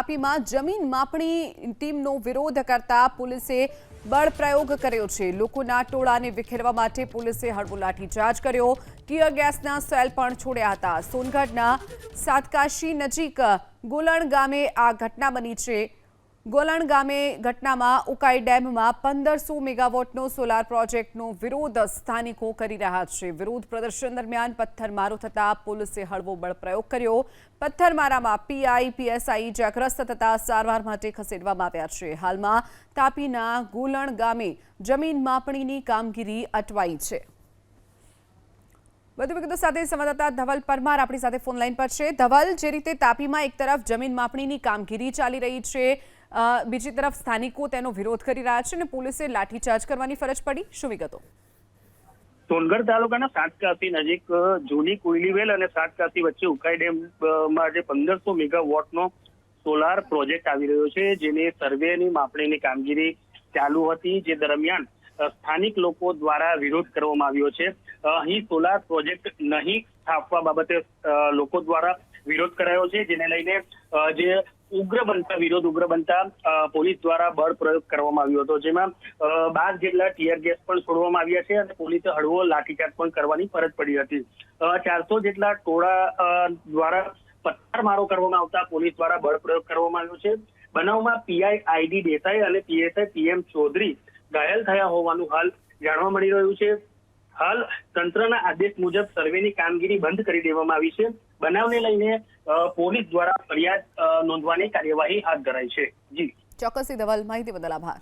તાપીમાં જમીન માપણી ટીમનો વિરોધ કરતા પોલીસે બળ પ્રયોગ કર્યો છે. લોકોના ટોળાને વિખેરવા માટે પોલીસે હળવો લાઠીચાર્જ કર્યો. ટીયર ગેસના સેલ પણ છોડ્યા હતા. સોનગઢના સાતકાશી નજીક ગોલણ ગામે આ ઘટના બની છે. ગોલણ ગામે ઘટનામાં ઉકાઈ ડેમમાં પંદરસો મેગાવોટનો સોલાર પ્રોજેક્ટનો વિરોધ સ્થાનિકો કરી રહ્યા છે. વિરોધ પ્રદર્શન દરમિયાન પથ્થરમારો થતાં પોલીસે હળવો બળ પ્રયોગ કર્યો. પથ્થરમારામાં પીઆઈ, પીએસઆઈ ઇજાગ્રસ્ત થતા સારવાર માટે ખસેડવામાં આવ્યા છે. હાલમાં તાપીના ગોલણ ગામે જમીન માપણીની કામગીરી અટવાઈ છે. વધુ વિગતો સાથે સંવાદદાતા ધવલ પરમાર આપણી સાથે ફોન લાઈન પર છે. ધવલ, જે રીતે તાપીમાં એક તરફ જમીન માપણીની કામગીરી ચાલી રહી છે બીજી તરફ સ્થાનિકો તેનો વિરોધ કરી રહ્યા છે અને પોલીસે લાઠીચાર્જ કરવાની ફરજ પડી. શું વિગતો? સોનગઢ તાલુકાના સાતકાસી નજીક જૂની કોયલીવેલ અને સાતકાસી વચ્ચે ઉકાઈ ડેમમાં જે પંદરસો મેગાવોટનો સોલાર પ્રોજેક્ટ આવી રહ્યો છે, જેની સર્વેની માપણીની કામગીરી ચાલુ હતી, જે દરમિયાન સ્થાનિક લોકો દ્વારા વિરોધ કરવામાં આવ્યો છે. અહીં સોલાર પ્રોજેક્ટ નહીં સ્થાપવા બાબતે લોકો દ્વારા વિરોધ કરાયો છે, જેને લઈને જે ઉગ્ર બનતા, વિરોધ ઉગ્ર બનતા પોલીસ દ્વારા બળ પ્રયોગ કરવામાં આવ્યો હતો. જેમાં બાર જેટલા ટીયર ગેસ પણ છોડવામાં આવ્યા છે અને પોલીસે હળવો લાઠીચાર્જ પણ કરવાની ફરજ પડી હતી. ચારસો જેટલા ટોળા દ્વારા પથ્થરમારો કરવામાં આવતા પોલીસ દ્વારા બળ પ્રયોગ કરવામાં આવ્યો છે. બનાવમાં પીઆઈ આઈડી દેસાઈ અને પીએસઆઈ પીએમ ચૌધરી ઘાયલ થયા હોવાનું હાલ જાણવા મળી રહ્યું છે. હાલ તંત્રના આદેશ મુજબ સર્વેની કામગીરી બંધ કરી દેવામાં આવી છે. બનાવને લઈને પોલીસ દ્વારા ફરિયાદ નોંધવાની કાર્યવાહી હાથ ધરાઈ છે. જી. ચોક્કસથી ધવલ માહિતી બદલ આભાર.